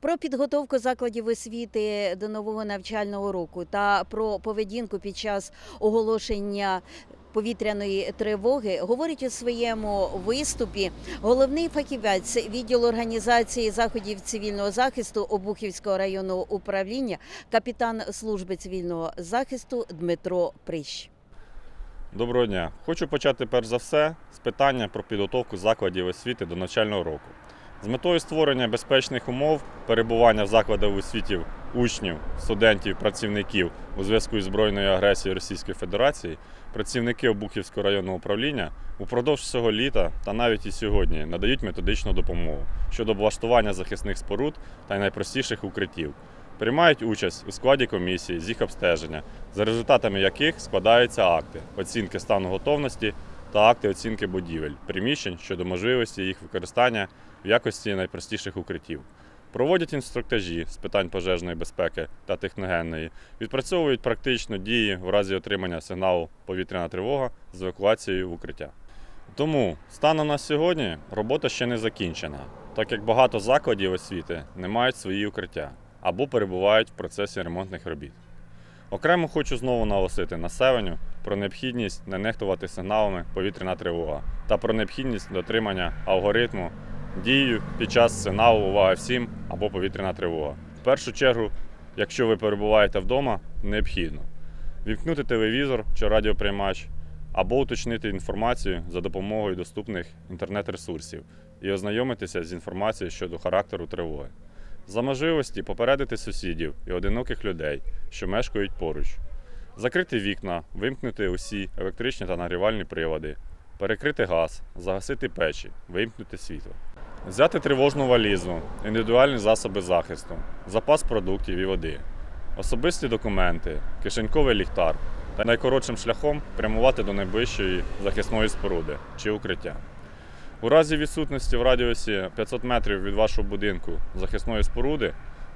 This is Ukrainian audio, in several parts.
Про підготовку закладів освіти до нового навчального року та про поведінку під час оголошення повітряної тривоги говорить у своєму виступі головний фахівець відділу організації заходів цивільного захисту Обухівського районного управління, капітан служби цивільного захисту Дмитро Прищ. Доброго дня. Хочу почати перш за все з питання про підготовку закладів освіти до навчального року. З метою створення безпечних умов перебування в закладах освіти учнів, студентів, працівників у зв'язку із збройною агресією Російської Федерації, працівники Обухівського районного управління упродовж всього літа та навіть і сьогодні надають методичну допомогу щодо облаштування захисних споруд та найпростіших укриттів. Приймають участь у складі комісії з їх обстеження, за результатами яких складаються акти оцінки стану готовності та акти оцінки будівель, приміщень щодо можливості їх використання в якості найпростіших укриттів. Проводять інструктажі з питань пожежної безпеки та техногенної, відпрацьовують практично дії в разі отримання сигналу повітряна тривога з евакуацією в укриття. Тому станом на сьогодні робота ще не закінчена, так як багато закладів освіти не мають свої укриття або перебувають в процесі ремонтних робіт. Окремо хочу знову наголосити населенню про необхідність не нехтувати сигналами повітряна тривога та про необхідність дотримання алгоритму дії під час сигналу увага всім або повітряна тривога. В першу чергу, якщо ви перебуваєте вдома, необхідно вімкнути телевізор чи радіоприймач або уточнити інформацію за допомогою доступних інтернет-ресурсів і ознайомитися з інформацією щодо характеру тривоги. За можливості попередити сусідів і одиноких людей, що мешкають поруч, закрити вікна, вимкнути усі електричні та нагрівальні прилади, перекрити газ, загасити печі, вимкнути світло. Взяти тривожну валізу, індивідуальні засоби захисту, запас продуктів і води, особисті документи, кишеньковий ліхтар та найкоротшим шляхом прямувати до найближчої захисної споруди чи укриття. У разі відсутності в радіусі 500 метрів від вашого будинку захисної споруди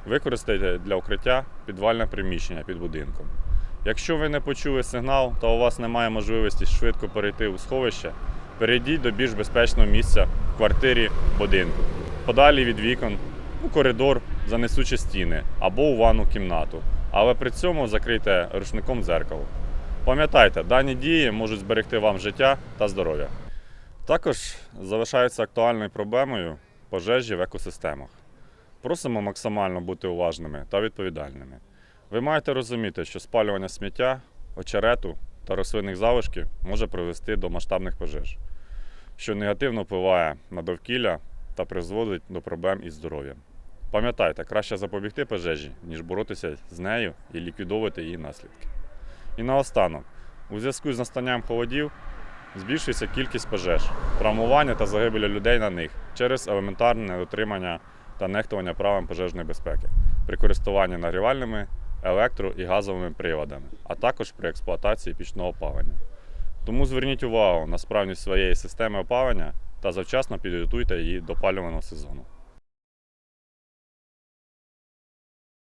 використайте для укриття підвальне приміщення під будинком. Якщо ви не почули сигнал та у вас немає можливості швидко перейти у сховище, перейдіть до більш безпечного місця в квартирі будинку, подалі від вікон, у коридор, за несучі стіни або у ванну кімнату, але при цьому закрийте рушником дзеркало. Пам'ятайте, дані дії можуть зберегти вам життя та здоров'я. Також залишається актуальною проблемою пожежі в екосистемах. Просимо максимально бути уважними та відповідальними. Ви маєте розуміти, що спалювання сміття, очерету та рослинних залишків може привести до масштабних пожеж, що негативно впливає на довкілля та призводить до проблем із здоров'ям. Пам'ятайте, краще запобігти пожежі, ніж боротися з нею і ліквідовувати її наслідки. І наостанок, у зв'язку з настанням холодів збільшується кількість пожеж, травмування та загибелі людей на них через елементарне недотримання та нехтування правил пожежної безпеки при користуванні нагрівальними, електро і газовими приладами, а також при експлуатації пічного опалення. Тому зверніть увагу на справність своєї системи опалення та завчасно підготуйте її до палювального сезону.